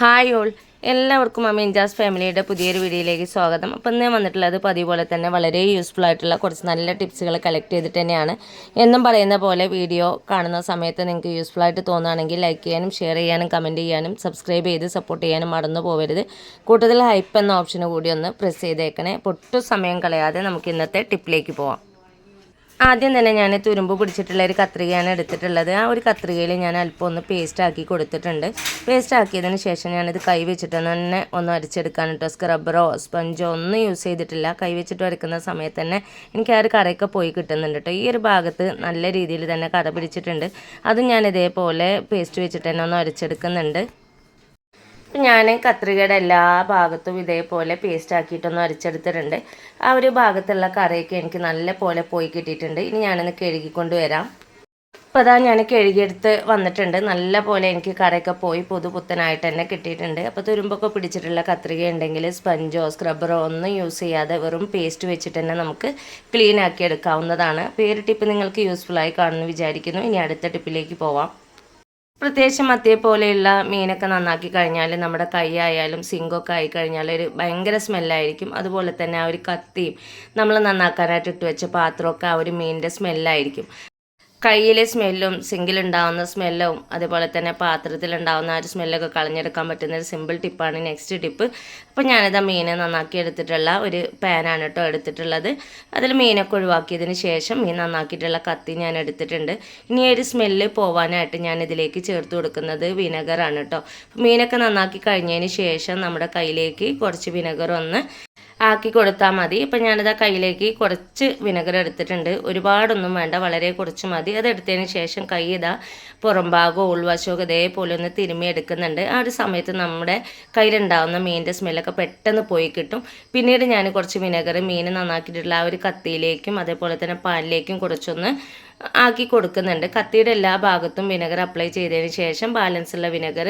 Hi all എല്ലാവർക്കും അമീൻജാസ് ഫാമിലിയുടെ പുതിയൊരു വീഡിയോയിലേക്ക് സ്വാഗതം. അപ്പം ഇന്ന് വന്നിട്ടുള്ളത് പതിവ് പോലെ തന്നെ വളരെ യൂസ്ഫുൾ ആയിട്ടുള്ള കുറച്ച് നല്ല ടിപ്സുകൾ കളക്ട് ചെയ്തിട്ട് തന്നെയാണ്. എന്നും പറയുന്ന പോലെ വീഡിയോ കാണുന്ന സമയത്ത് നിങ്ങൾക്ക് യൂസ്ഫുൾ ആയിട്ട് തോന്നുകയാണെങ്കിൽ ലൈക്ക് ചെയ്യാനും ഷെയർ ചെയ്യാനും കമന്റ് ചെയ്യാനും സബ്സ്ക്രൈബ് ചെയ്ത് സപ്പോർട്ട് ചെയ്യാനും മറന്നു പോകരുത് കൂടുതൽ ഹൈപ്പ് എന്ന ഓപ്ഷന് കൂടി ഒന്ന് പ്രസ് ചെയ്തേക്കണേ. പൊട്ടു സമയം കളയാതെ നമുക്ക് ഇന്നത്തെ ടിപ്പിലേക്ക് പോവാം. ആദ്യം തന്നെ ഞാൻ തുരുമ്പ് പിടിച്ചിട്ടുള്ള ഒരു കത്രികയാണ് എടുത്തിട്ടുള്ളത്. ആ ഒരു കത്രികയിൽ ഞാൻ അല്പം ഒന്ന് പേസ്റ്റ് ആക്കി കൊടുത്തിട്ടുണ്ട്. പേസ്റ്റ് ആക്കിയതിന് ശേഷം ഞാനിത് കൈ വെച്ചിട്ട് തന്നെ ഒന്ന് അരച്ചെടുക്കാൻ കേട്ടോ സ്ക്രബ്ബറോ സ്പഞ്ചോ ഒന്നും യൂസ് ചെയ്തിട്ടില്ല. കൈ വെച്ചിട്ട് വരയ്ക്കുന്ന സമയത്ത് തന്നെ എനിക്ക് ആ ഒരു കറയൊക്കെ പോയി കിട്ടുന്നുണ്ട് കേട്ടോ ഈ ഒരു ഭാഗത്ത് നല്ല രീതിയിൽ തന്നെ കറ പിടിച്ചിട്ടുണ്ട്. അതും ഞാൻ ഇതേപോലെ പേസ്റ്റ് വെച്ചിട്ട് തന്നെ ഒന്ന് അരച്ചെടുക്കുന്നുണ്ട്. ഞാൻ കത്രികയുടെ എല്ലാ ഭാഗത്തും ഇതേപോലെ പേസ്റ്റ് ആക്കിയിട്ടൊന്ന് അരച്ചെടുത്തിട്ടുണ്ട്. ആ ഒരു ഭാഗത്തുള്ള കറിയൊക്കെ എനിക്ക് നല്ല പോലെ പോയി കിട്ടിയിട്ടുണ്ട്. ഇനി ഞാനൊന്ന് കഴുകിക്കൊണ്ട് വരാം അപ്പോൾ അതാ ഞാൻ കഴുകിയെടുത്ത് വന്നിട്ടുണ്ട്. നല്ല പോലെ എനിക്ക് കറയൊക്കെ പോയി പുതുപുത്തനായിട്ട് തന്നെ കിട്ടിയിട്ടുണ്ട്. അപ്പോൾ തുരുമ്പൊക്കെ പിടിച്ചിട്ടുള്ള കത്രിക ഉണ്ടെങ്കിൽ സ്പഞ്ചോ സ്ക്രബറോ ഒന്നും യൂസ് ചെയ്യാതെ വെറും പേസ്റ്റ് വെച്ചിട്ട് തന്നെ നമുക്ക് ക്ലീൻ ആക്കി എടുക്കാവുന്നതാണ്. പേര് ടിപ്പ് നിങ്ങൾക്ക് ആയി കാണുമെന്ന് വിചാരിക്കുന്നു. ഇനി അടുത്ത ടിപ്പിലേക്ക് പോവാം. പ്രത്യേകിച്ച് മത്തിയെ പോലെയുള്ള മീനൊക്കെ നന്നാക്കി കഴിഞ്ഞാൽ നമ്മുടെ കൈ ആയാലും സിങ്കൊക്കെ ആയി കഴിഞ്ഞാൽ ഒരു ഭയങ്കര സ്മെല്ലായിരിക്കും. അതുപോലെ തന്നെ ആ ഒരു കത്തിയും നമ്മൾ നന്നാക്കാനായിട്ട് ഇട്ട് വെച്ച പാത്രമൊക്കെ ആ ഒരു മീനിന്റെ സ്മെല്ലായിരിക്കും. കയ്യിലെ സ്മെല്ലും സിങ്കിലുണ്ടാവുന്ന സ്മെല്ലും അതേപോലെ തന്നെ പാത്രത്തിലുണ്ടാവുന്ന ആ ഒരു സ്മെല്ലൊക്കെ കളഞ്ഞെടുക്കാൻ പറ്റുന്ന ഒരു സിമ്പിൾ ടിപ്പാണ് നെക്സ്റ്റ് ടിപ്പ് അപ്പോൾ ഞാനിത് മീനെ നന്നാക്കി എടുത്തിട്ടുള്ള ഒരു പാനാണ് കേട്ടോ എടുത്തിട്ടുള്ളത്. അതിൽ മീനൊക്കെ ഒഴിവാക്കിയതിന് ശേഷം മീൻ നന്നാക്കിയിട്ടുള്ള കത്തി ഞാൻ എടുത്തിട്ടുണ്ട്. ഇനി ഒരു സ്മെല്ല് പോവാനായിട്ട് ഞാൻ ഇതിലേക്ക് ചേർത്ത് കൊടുക്കുന്നത് വിനെഗറാണ് കേട്ടോ മീനൊക്കെ നന്നാക്കി കഴിഞ്ഞതിന് ശേഷം നമ്മുടെ കയ്യിലേക്ക് കുറച്ച് വിനെഗർ ഒന്ന് ആക്കി കൊടുത്താൽ മതി. ഇപ്പം ഞാനിതാ കയ്യിലേക്ക് കുറച്ച് വിനെഗർ എടുത്തിട്ടുണ്ട്. ഒരുപാടൊന്നും വേണ്ട വളരെ കുറച്ച് മതി. അതെടുത്തതിന് ശേഷം കൈ ഇതാ പുറം ഭാഗവും ഉൾവശമൊക്കെ ഇതേപോലെ ഒന്ന് തിരുമ്മി എടുക്കുന്നുണ്ട്. ആ ഒരു സമയത്ത് നമ്മുടെ കയ്യിലുണ്ടാവുന്ന മീനിന്റെ സ്മെല്ലൊക്കെ പെട്ടെന്ന് പോയി കിട്ടും. പിന്നീട് ഞാൻ കുറച്ച് വിനെഗർ മീൻ നന്നാക്കിയിട്ടുള്ള ആ ഒരു കത്തിയിലേക്കും അതേപോലെ തന്നെ പാലിലേക്കും കുറച്ചൊന്ന് ആക്കി കൊടുക്കുന്നുണ്ട്. കത്തിയുടെ എല്ലാ ഭാഗത്തും വിനെഗർ അപ്ലൈ ചെയ്തതിന് ശേഷം ബാലൻസ് ഉള്ള വിനെഗർ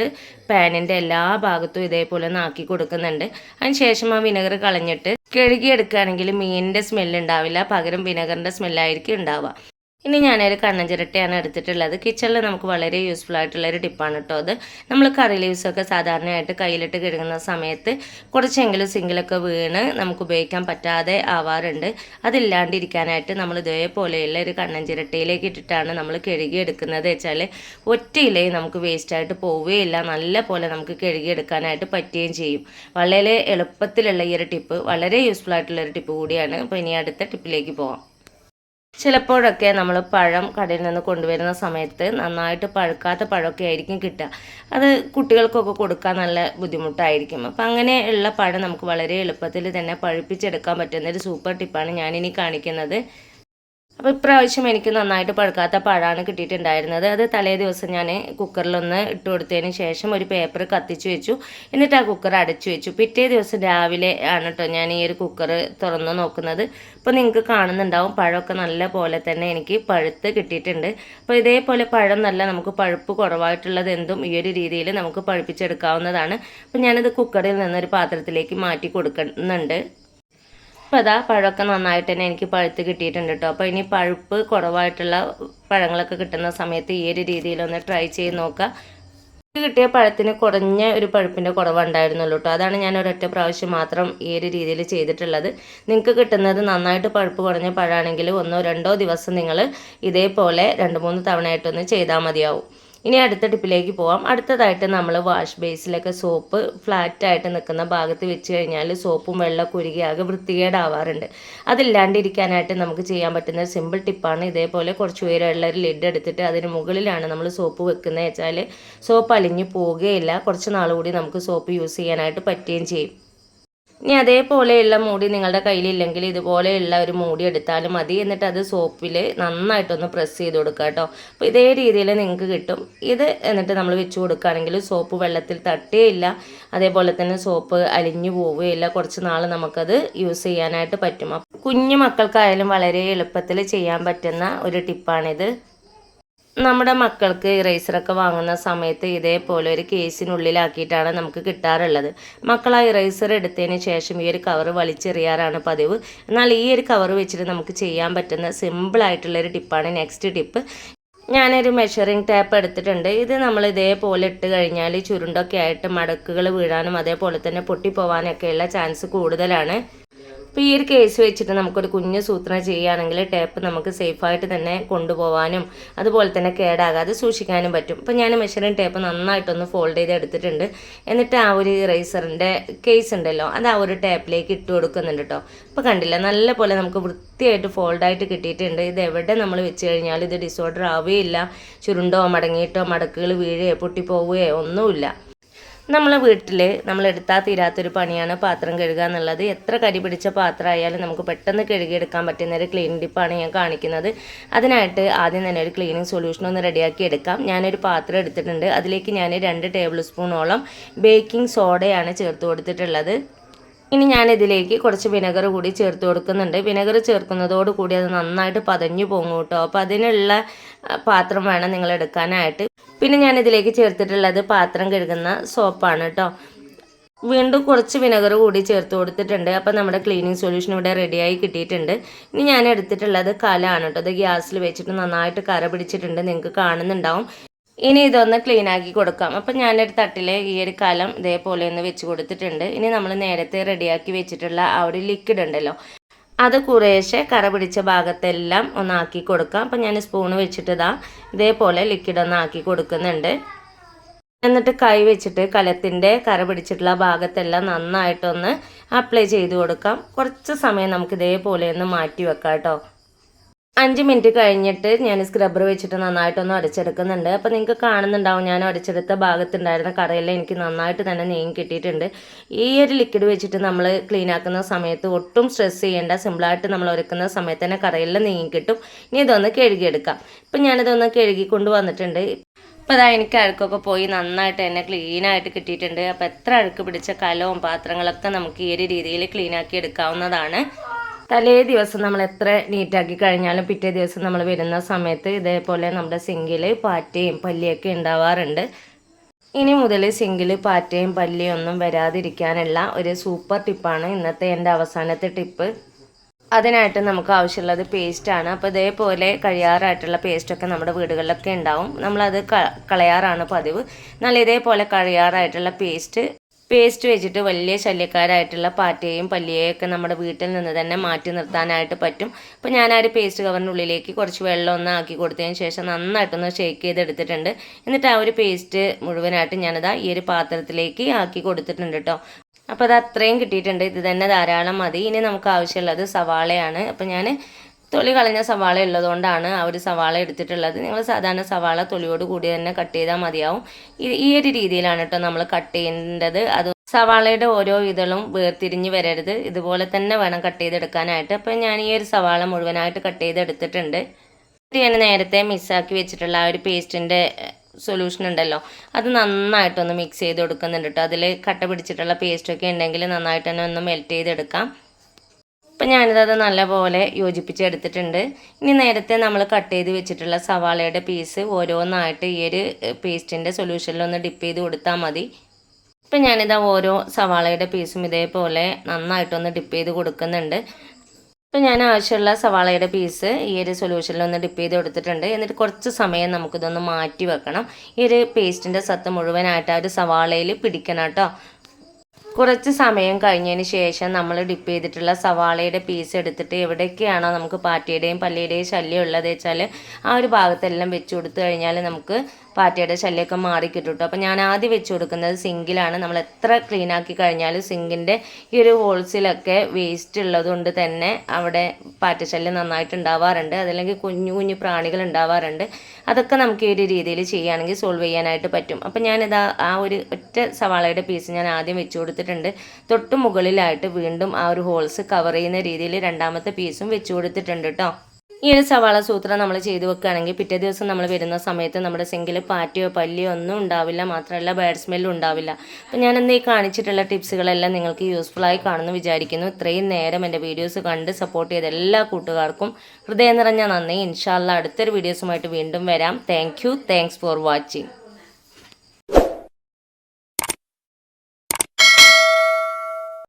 പാനിന്റെ എല്ലാ ഭാഗത്തും ഇതേപോലെ ഒന്ന് ആക്കി കൊടുക്കുന്നുണ്ട്. അതിന് ശേഷം ആ വിനെഗർ കളഞ്ഞിട്ട് കഴുകിയെടുക്കുകയാണെങ്കിൽ മീനിന്റെ സ്മെല്ല് ഉണ്ടാവില്ല. പകരം വിനെഗറിന്റെ സ്മെല്ലായിരിക്കും ഉണ്ടാവുക. ഇനി ഞാനൊരു കണ്ണൻ ചിരട്ടയാണ് എടുത്തിട്ടുള്ളത് കിച്ചണിൽ നമുക്ക് വളരെ യൂസ്ഫുൾ ആയിട്ടുള്ള ഒരു ടിപ്പാണ് കേട്ടോ അത്. നമ്മൾ കറി ലീവ്സൊക്കെ സാധാരണയായിട്ട് കയ്യിലിട്ട് കഴുകുന്ന സമയത്ത് കുറച്ചെങ്കിലും സിങ്കിലൊക്കെ വീണ് നമുക്ക് ഉപയോഗിക്കാൻ പറ്റാതെ ആവാറുണ്ട്. അതില്ലാണ്ടിരിക്കാനായിട്ട് നമ്മൾ ഇതേപോലെയുള്ള ഒരു കണ്ണൻ ചിരട്ടയിലേക്ക് ഇട്ടിട്ടാണ് നമ്മൾ കഴുകിയെടുക്കുന്നത് വെച്ചാൽ ഒറ്റയിലേ നമുക്ക് വേസ്റ്റായിട്ട് പോവുകയില്ല. നല്ല പോലെ നമുക്ക് കഴുകിയെടുക്കാനായിട്ട് പറ്റുകയും ചെയ്യും. വളരെ എളുപ്പത്തിലുള്ള ഈ ഒരു ടിപ്പ് വളരെ യൂസ്ഫുൾ ആയിട്ടുള്ള ഒരു ടിപ്പ് കൂടിയാണ്. അപ്പോൾ ഇനി അടുത്ത ടിപ്പിലേക്ക് പോവാം. ചിലപ്പോഴൊക്കെ നമ്മൾ പഴം കടയിൽ നിന്ന് കൊണ്ടുവരുന്ന സമയത്ത് നന്നായിട്ട് പഴുക്കാത്ത പഴമൊക്കെ ആയിരിക്കും കിട്ടുക. അത് കുട്ടികൾക്കൊക്കെ കൊടുക്കാൻ നല്ല ബുദ്ധിമുട്ടായിരിക്കും. അപ്പം അങ്ങനെയുള്ള പഴം നമുക്ക് വളരെ എളുപ്പത്തിൽ തന്നെ പഴുപ്പിച്ചെടുക്കാൻ പറ്റുന്ന ഒരു സൂപ്പർ ടിപ്പാണ് ഞാനിനി കാണിക്കുന്നത്. അപ്പോൾ ഇപ്രാവശ്യം എനിക്ക് നന്നായിട്ട് പഴുക്കാത്ത പഴമാണ് കിട്ടിയിട്ടുണ്ടായിരുന്നത്. അത് തലേ ദിവസം ഞാൻ കുക്കറിലൊന്ന് ഇട്ട് കൊടുത്തതിന് ശേഷം ഒരു പേപ്പർ കത്തിച്ചു വെച്ചു. എന്നിട്ട് ആ കുക്കർ അടച്ചു വെച്ചു. പിറ്റേ ദിവസം രാവിലെ ആണ് കേട്ടോ ഞാൻ ഈ ഒരു കുക്കർ തുറന്ന് നോക്കുന്നത്. അപ്പോൾ നിങ്ങൾക്ക് കാണുന്നുണ്ടാവും പഴമൊക്കെ നല്ല പോലെ തന്നെ എനിക്ക് പഴുത്ത് കിട്ടിയിട്ടുണ്ട്. അപ്പോൾ ഇതേപോലെ പഴം നല്ല നമുക്ക് പഴുപ്പ് കുറവായിട്ടുള്ളത് എന്തും ഈ ഒരു രീതിയിൽ നമുക്ക് പഴുപ്പിച്ചെടുക്കാവുന്നതാണ്. അപ്പോൾ ഞാനിത് കുക്കറിൽ നിന്നൊരു പാത്രത്തിലേക്ക് മാറ്റി കൊടുക്കുന്നുണ്ട്. അപ്പോൾ അതാ പഴമൊക്കെ നന്നായിട്ട് തന്നെ എനിക്ക് പഴുത്ത് കിട്ടിയിട്ടുണ്ട് കേട്ടോ അപ്പോൾ ഇനി പഴുപ്പ് കുറവായിട്ടുള്ള പഴങ്ങളൊക്കെ കിട്ടുന്ന സമയത്ത് ഈ ഒരു രീതിയിലൊന്ന് ട്രൈ ചെയ്ത് നോക്കുക കിട്ടിയ പഴത്തിന് കുറഞ്ഞ ഒരു പഴുപ്പിന്റെ കുറവുണ്ടായിരുന്നുള്ളൂ കേട്ടോ അതാണ് ഞാൻ ഒരൊറ്റ പ്രാവശ്യം മാത്രം ഈ ഒരു രീതിയിൽ ചെയ്തിട്ടുള്ളത്. നിങ്ങൾക്ക് കിട്ടുന്നത് നന്നായിട്ട് പഴുപ്പ് കുറഞ്ഞ പഴമാണെങ്കിൽ ഒന്നോ രണ്ടോ ദിവസം നിങ്ങൾ ഇതേപോലെ രണ്ട് മൂന്ന് തവണയായിട്ടൊന്ന് ചെയ്താൽ മതിയാവും. ഇനി അടുത്ത ടിപ്പിലേക്ക് പോവാം. അടുത്തതായിട്ട് നമ്മൾ വാഷ് ബേസിലൊക്കെ സോപ്പ് ഫ്ലാറ്റായിട്ട് നിൽക്കുന്ന ഭാഗത്ത് വെച്ച് കഴിഞ്ഞാൽ സോപ്പും വെള്ളം ഉരുകിയാകെ വൃത്തികേടാവാറുണ്ട്. അതില്ലാണ്ടിരിക്കാനായിട്ട് നമുക്ക് ചെയ്യാൻ പറ്റുന്ന സിമ്പിൾ ടിപ്പാണ് ഇതേപോലെ കുറച്ച് ഉയരമുള്ള ഒരു ലിഡ് എടുത്തിട്ട് അതിന് മുകളിലാണ് നമ്മൾ സോപ്പ് വെക്കുന്നത് വെച്ചാൽ സോപ്പ് അലിഞ്ഞു പോവുകയില്ല. കുറച്ച് നാൾ കൂടി നമുക്ക് സോപ്പ് യൂസ് ചെയ്യാനായിട്ട് പറ്റുകയും ചെയ്യും. ഇനി അതേപോലെയുള്ള മൂടി നിങ്ങളുടെ കയ്യിലില്ലെങ്കിൽ ഇതുപോലെയുള്ള ഒരു മൂടി എടുത്താലും മതി. എന്നിട്ട് അത് സോപ്പിൽ നന്നായിട്ടൊന്ന് പ്രസ് ചെയ്ത് കൊടുക്കുക കേട്ടോ. അപ്പോൾ ഇതേ രീതിയിൽ നിങ്ങൾക്ക് കിട്ടും. ഇത് എന്നിട്ട് നമ്മൾ വെച്ച് കൊടുക്കുകയാണെങ്കിൽ സോപ്പ് വെള്ളത്തിൽ തട്ടുകയില്ല അതേപോലെ തന്നെ സോപ്പ് അലിഞ്ഞു പോവുകയില്ല കുറച്ച് നാൾ നമുക്കത് യൂസ് ചെയ്യാനായിട്ട് പറ്റും. കുഞ്ഞു മക്കൾക്കായാലും വളരെ എളുപ്പത്തിൽ ചെയ്യാൻ പറ്റുന്ന ഒരു ടിപ്പാണിത്. നമ്മുടെ മക്കൾക്ക് ഇറേസറൊക്കെ വാങ്ങുന്ന സമയത്ത് ഇതേപോലെ ഒരു കേസിനുള്ളിലാക്കിയിട്ടാണ് നമുക്ക് കിട്ടാറുള്ളത്. മക്കൾ ആ ഇറേസർ എടുത്തതിന് ശേഷം ഈ ഒരു കവർ വലിച്ചെറിയാറാണ് പതിവ്. എന്നാൽ ഈ ഒരു കവർ വെച്ചിട്ട് നമുക്ക് ചെയ്യാൻ പറ്റുന്ന സിമ്പിൾ ആയിട്ടുള്ള ഒരു ടിപ്പാണ് നെക്സ്റ്റ് ടിപ്പ് ഞാനൊരു മെഷറിംഗ് ടാപ്പ് എടുത്തിട്ടുണ്ട്. ഇത് നമ്മൾ ഇതേപോലെ ഇട്ട് കഴിഞ്ഞാൽ ചുരുണ്ടൊക്കെ ആയിട്ട് മടക്കുകൾ വീഴാനും അതേപോലെ തന്നെ പൊട്ടിപ്പോവാനൊക്കെയുള്ള ചാൻസ് കൂടുതലാണ്. അപ്പോൾ ഈ ഒരു കേസ് വെച്ചിട്ട് നമുക്കൊരു കുഞ്ഞു സൂത്രം ചെയ്യുകയാണെങ്കിൽ ടേപ്പ് നമുക്ക് സേഫായിട്ട് തന്നെ കൊണ്ടുപോകാനും അതുപോലെ തന്നെ കേടാകാതെ സൂക്ഷിക്കാനും പറ്റും. അപ്പോൾ ഞാൻ മെഷറിങ് ടേപ്പ് നന്നായിട്ടൊന്ന് ഫോൾഡ് ചെയ്ത് എടുത്തിട്ടുണ്ട് എന്നിട്ട് ആ ഒരു ഇറേസറിന്റെ കേസ് ഉണ്ടല്ലോ അത് ആ ഒരു ടേപ്പിലേക്ക് ഇട്ട് കൊടുക്കുന്നുണ്ട് കേട്ടോ അപ്പോൾ കണ്ടില്ല നല്ല പോലെ നമുക്ക് വൃത്തിയായിട്ട് ഫോൾഡായിട്ട് കിട്ടിയിട്ടുണ്ട്. ഇത് എവിടെ നമ്മൾ വെച്ച് കഴിഞ്ഞാൽ ഇത് ഡിസോർഡർ ആവുകയില്ല. ചുരുണ്ടോ മടങ്ങിയിട്ടോ മടക്കുകൾ വീഴുകയോ പൊട്ടിപ്പോവുകയോ ഒന്നുമില്ല. നമ്മളെ വീട്ടിൽ നമ്മൾ എടുത്താൽ തീരാത്തൊരു പണിയാണ് പാത്രം കഴുകുക എന്നുള്ളത്. എത്ര കരി പിടിച്ച പാത്രമായാലും നമുക്ക് പെട്ടെന്ന് കഴുകിയെടുക്കാൻ പറ്റുന്ന ഒരു ക്ലീൻ ടിപ്പാണ് ഞാൻ കാണിക്കുന്നത്. അതിനായിട്ട് ആദ്യം തന്നെ ഒരു ക്ലീനിങ് സൊല്യൂഷൻ ഒന്ന് റെഡിയാക്കി എടുക്കാം. ഞാനൊരു പാത്രം എടുത്തിട്ടുണ്ട്. അതിലേക്ക് ഞാൻ രണ്ട് ടേബിൾ സ്പൂണോളം ബേക്കിംഗ് സോഡയാണ് ചേർത്ത് കൊടുത്തിട്ടുള്ളത്. ഇനി ഞാൻ ഇതിലേക്ക് കുറച്ച് വിനെഗർ കൂടി ചേർത്ത് കൊടുക്കുന്നുണ്ട്. വിനെഗർ ചേർക്കുന്നതോട് കൂടി അത് നന്നായിട്ട് പതഞ്ഞു പോകും കേട്ടോ. അപ്പോൾ അതിനുള്ള പാത്രം വേണം നിങ്ങൾ എടുക്കാനായിട്ട്. പിന്നെ ഞാൻ ഇതിലേക്ക് ചേർത്തിട്ടുള്ളത് പാത്രം കഴുകുന്ന സോപ്പാണ് കേട്ടോ. വീണ്ടും കുറച്ച് വിനെഗർ കൂടി ചേർത്ത് കൊടുത്തിട്ടുണ്ട്. അപ്പോൾ നമ്മുടെ ക്ലീനിങ് സൊല്യൂഷൻ ഇവിടെ റെഡിയായി കിട്ടിയിട്ടുണ്ട്. ഇനി ഞാൻ എടുത്തിട്ടുള്ളത് കലാണ് കേട്ടോ. അത് ഗ്യാസിൽ വെച്ചിട്ട് നന്നായിട്ട് കര പിടിച്ചിട്ടുണ്ട്. നിങ്ങൾക്ക് കാണുന്നുണ്ടാവും. ഇനി ഇതൊന്ന് ക്ലീൻ ആക്കി കൊടുക്കാം. അപ്പം ഞാനൊരു തട്ടിൽ ഈ ഒരു കലം ഇതേപോലെ ഒന്ന് വെച്ച് കൊടുത്തിട്ടുണ്ട്. ഇനി നമ്മൾ നേരത്തെ റെഡിയാക്കി വെച്ചിട്ടുള്ള ആ ഒരു ലിക്വിഡ് ഉണ്ടല്ലോ അത് കുറേശ്ശെ കറ പിടിച്ച ഭാഗത്തെല്ലാം ഒന്നാക്കി കൊടുക്കാം. അപ്പം ഞാൻ സ്പൂൺ വെച്ചിട്ട് ഇതാ ഇതേപോലെ ലിക്വിഡ് ഒന്ന് ആക്കി കൊടുക്കുന്നുണ്ട്. എന്നിട്ട് കൈ വെച്ചിട്ട് കലത്തിന്റെ കര പിടിച്ചിട്ടുള്ള ഭാഗത്തെല്ലാം നന്നായിട്ടൊന്ന് അപ്ലൈ ചെയ്ത് കൊടുക്കാം. കുറച്ച് സമയം നമുക്ക് ഇതേപോലെ ഒന്ന് മാറ്റി വെക്കാം കേട്ടോ. അഞ്ച് മിനിറ്റ് കഴിഞ്ഞിട്ട് ഞാൻ സ്ക്രബ്ബർ വെച്ചിട്ട് നന്നായിട്ടൊന്ന് അടിച്ചെടുക്കുന്നുണ്ട് അപ്പോൾ നിങ്ങൾക്ക് കാണുന്നുണ്ടാവും ഞാൻ അടിച്ചെടുത്ത ഭാഗത്തുണ്ടായിരുന്ന കറയെല്ലാം എനിക്ക് നന്നായിട്ട് തന്നെ നീങ്ങി കിട്ടിയിട്ടുണ്ട്. ഈ ഒരു ലിക്വിഡ് വെച്ചിട്ട് നമ്മൾ ക്ലീൻ ആക്കുന്ന സമയത്ത് ഒട്ടും സ്ട്രെസ് ചെയ്യേണ്ട സിമ്പിളായിട്ട് നമ്മൾ ഒരുക്കുന്ന സമയത്ത് തന്നെ കറയെല്ലാം നീങ്ങി കിട്ടും. ഇനി ഇതൊന്ന് കഴുകിയെടുക്കാം. ഇപ്പം ഞാനിതൊന്ന് കഴുകി കൊണ്ടുവന്നിട്ടുണ്ട് അപ്പോൾ അതാ എനിക്ക് അഴുക്കൊക്കെ പോയി നന്നായിട്ട് തന്നെ ക്ലീനായിട്ട് കിട്ടിയിട്ടുണ്ട്. അപ്പോൾ എത്ര അഴുക്ക് പിടിച്ച കലവും പാത്രങ്ങളൊക്കെ നമുക്ക് ഈ ഒരു രീതിയിൽ ക്ലീനാക്കി എടുക്കാവുന്നതാണ്. തലേ ദിവസം നമ്മൾ എത്ര നീറ്റാക്കി കഴിഞ്ഞാലും പിറ്റേ ദിവസം നമ്മൾ വരുന്ന സമയത്ത് ഇതേപോലെ നമ്മുടെ സിങ്കിൽ പാറ്റയും പല്ലിയൊക്കെ ഉണ്ടാവാറുണ്ട്. ഇനി മുതൽ സിങ്കിൽ പാറ്റയും പല്ലിയും ഒന്നും വരാതിരിക്കാനുള്ള ഒരു സൂപ്പർ ടിപ്പാണ് ഇന്നത്തെ എന്റെ അവസാനത്തെ ടിപ്പ്. അതിനായിട്ട് നമുക്ക് ആവശ്യമുള്ളത് പേസ്റ്റാണ് അപ്പോൾ ഇതേപോലെ കഴിയാറായിട്ടുള്ള പേസ്റ്റൊക്കെ നമ്മുടെ വീടുകളിലൊക്കെ ഉണ്ടാവും. നമ്മളത് കളയാറാണ് പതിവ്. എന്നാൽ ഇതേപോലെ കഴിയാറായിട്ടുള്ള പേസ്റ്റ് പേസ്റ്റ് വെച്ചിട്ട് വലിയ ശല്യക്കാരായിട്ടുള്ള പാറ്റയെയും പല്ലിയെയും ഒക്കെ നമ്മുടെ വീട്ടിൽ നിന്ന് തന്നെ മാറ്റി നിർത്താനായിട്ട് പറ്റും. അപ്പോൾ ഞാൻ ആ ഒരു പേസ്റ്റ് കവറിനുള്ളിലേക്ക് കുറച്ച് വെള്ളം ഒന്ന് ആക്കി കൊടുത്തതിന് ശേഷം നന്നായിട്ടൊന്ന് ഷേക്ക് ചെയ്തെടുത്തിട്ടുണ്ട്. എന്നിട്ട് ആ ഒരു പേസ്റ്റ് മുഴുവനായിട്ട് ഞാനത് ഈ ഒരു പാത്രത്തിലേക്ക് ആക്കി കൊടുത്തിട്ടുണ്ട് കേട്ടോ അപ്പോൾ അത് അത്രയും കിട്ടിയിട്ടുണ്ട്. ഇത് തന്നെ ധാരാളം മതി. ഇനി നമുക്ക് ആവശ്യമുള്ളത് സവാളയാണ്. അപ്പോൾ ഞാൻ തൊലി കളഞ്ഞ സവാള ഉള്ളതുകൊണ്ടാണ് ആ ഒരു സവാള എടുത്തിട്ടുള്ളത്. നിങ്ങൾ സാധാരണ സവാള തൊലിയോട് കൂടി തന്നെ കട്ട് ചെയ്താൽ മതിയാവും. ഈ ഒരു രീതിയിലാണ് കേട്ടോ നമ്മൾ കട്ട് ചെയ്യേണ്ടത്. അത് സവാളയുടെ ഓരോ ഇതളും വേർതിരിഞ്ഞ് വരരുത്. ഇതുപോലെ തന്നെ വേണം കട്ട് ചെയ്തെടുക്കാനായിട്ട്. അപ്പോൾ ഞാൻ ഈ ഒരു സവാള മുഴുവനായിട്ട് കട്ട് ചെയ്തെടുത്തിട്ടുണ്ട്. ഞാൻ നേരത്തെ മിക്സാക്കി വെച്ചിട്ടുള്ള ആ ഒരു പേസ്റ്റിന്റെ സൊല്യൂഷൻ ഉണ്ടല്ലോ. അത് നന്നായിട്ടൊന്ന് മിക്സ് ചെയ്ത് കൊടുക്കുന്നുണ്ട് കേട്ടോ അതിൽ കട്ട പിടിച്ചിട്ടുള്ള പേസ്റ്റൊക്കെ ഉണ്ടെങ്കിൽ നന്നായിട്ട് തന്നെ ഒന്ന് മെൽറ്റ് ചെയ്തെടുക്കാം. അപ്പം ഞാനിതത് നല്ലപോലെ യോജിപ്പിച്ചെടുത്തിട്ടുണ്ട് ഇനി നേരത്തെ നമ്മൾ കട്ട് ചെയ്ത് വെച്ചിട്ടുള്ള സവാളയുടെ പീസ് ഓരോന്നായിട്ട് ഈ ഒരു പേസ്റ്റിന്റെ സൊല്യൂഷനിലൊന്ന് ഡിപ്പ് ചെയ്ത് കൊടുത്താൽ മതി. ഇപ്പം ഞാനിതാ ഓരോ സവാളയുടെ പീസും ഇതേപോലെ നന്നായിട്ടൊന്ന് ഡിപ്പ് ചെയ്ത് കൊടുക്കുന്നുണ്ട്. ഇപ്പം ഞാൻ ആവശ്യമുള്ള സവാളയുടെ പീസ് ഈ ഒരു സൊല്യൂഷനിലൊന്ന് ഡിപ്പ് ചെയ്ത് കൊടുത്തിട്ടുണ്ട്. എന്നിട്ട് കുറച്ച് സമയം നമുക്കിതൊന്ന് മാറ്റി വെക്കണം. ഈ ഒരു പേസ്റ്റിന്റെ സത്ത് മുഴുവനായിട്ട് ആ ഒരു സവാളയിൽ പിടിക്കണം കേട്ടോ. കുറച്ച് സമയം കഴിഞ്ഞതിന് ശേഷം നമ്മൾ ഡിപ്പ് ചെയ്തിട്ടുള്ള സവാളയുടെ പീസ് എടുത്തിട്ട് എവിടെയൊക്കെയാണോ നമുക്ക് പാറ്റയുടെയും പല്ലിയുടെയും ശല്യം ഉള്ളത് വെച്ചാൽ ആ ഒരു ഭാഗത്തെല്ലാം വെച്ച് കൊടുത്തു കഴിഞ്ഞാൽ നമുക്ക് പാറ്റയുടെ ശല്യമൊക്കെ മാറിക്കിട്ടുട്ടോ. കിട്ടും കേട്ടോ അപ്പോൾ ഞാൻ ആദ്യം വെച്ച് കൊടുക്കുന്നത് സിങ്കിലാണ്. നമ്മൾ എത്ര ക്ലീൻ ആക്കി കഴിഞ്ഞാലും സിങ്കിന്റെ ഈ ഒരു ഹോൾസിലൊക്കെ വേസ്റ്റ് ഉള്ളതുകൊണ്ട് തന്നെ അവിടെ പാറ്റ ശല്യം നന്നായിട്ട് ഉണ്ടാവാറുണ്ട് അതല്ലെങ്കിൽ കുഞ്ഞു കുഞ്ഞു പ്രാണികൾ ഉണ്ടാവാറുണ്ട്. അതൊക്കെ നമുക്ക് ഈ ഒരു രീതിയിൽ ചെയ്യുകയാണെങ്കിൽ സോൾവ് ചെയ്യാനായിട്ട് പറ്റും. അപ്പോൾ ഞാനിതാ ആ ഒരു ഒറ്റ സവാളയുടെ പീസ് ഞാൻ ആദ്യം വെച്ച് കൊടുത്തിട്ടുണ്ട്. തൊട്ട് മുകളിലായിട്ട് വീണ്ടും ആ ഒരു ഹോൾസ് കവർ ചെയ്യുന്ന രീതിയിൽ രണ്ടാമത്തെ പീസും വെച്ച് കൊടുത്തിട്ടുണ്ട് കേട്ടോ ഈ ഒരു സവാള സൂത്രം നമ്മൾ ചെയ്തു വെക്കുകയാണെങ്കിൽ പിറ്റേ ദിവസം നമ്മൾ വരുന്ന സമയത്ത് നമ്മുടെ സിങ്കിൽ പാറ്റിയോ പല്ലിയോ ഒന്നും ഉണ്ടാവില്ല. മാത്രമല്ല ബാഡ് സ്മെല്ലും ഉണ്ടാവില്ല. അപ്പം ഞാൻ ഈ കാണിച്ചിട്ടുള്ള ടിപ്സുകളെല്ലാം നിങ്ങൾക്ക് യൂസ്ഫുൾ ആയി കാണുമെന്ന് വിചാരിക്കുന്നു. ഇത്രയും നേരം എന്റെ വീഡിയോസ് കണ്ട് സപ്പോർട്ട് ചെയ്ത എല്ലാ കൂട്ടുകാർക്കും ഹൃദയം നിറഞ്ഞ നന്ദി. ഇൻഷാല്ല അടുത്തൊരു വീഡിയോസുമായിട്ട് വീണ്ടും വരാം. Thank you thanks for watching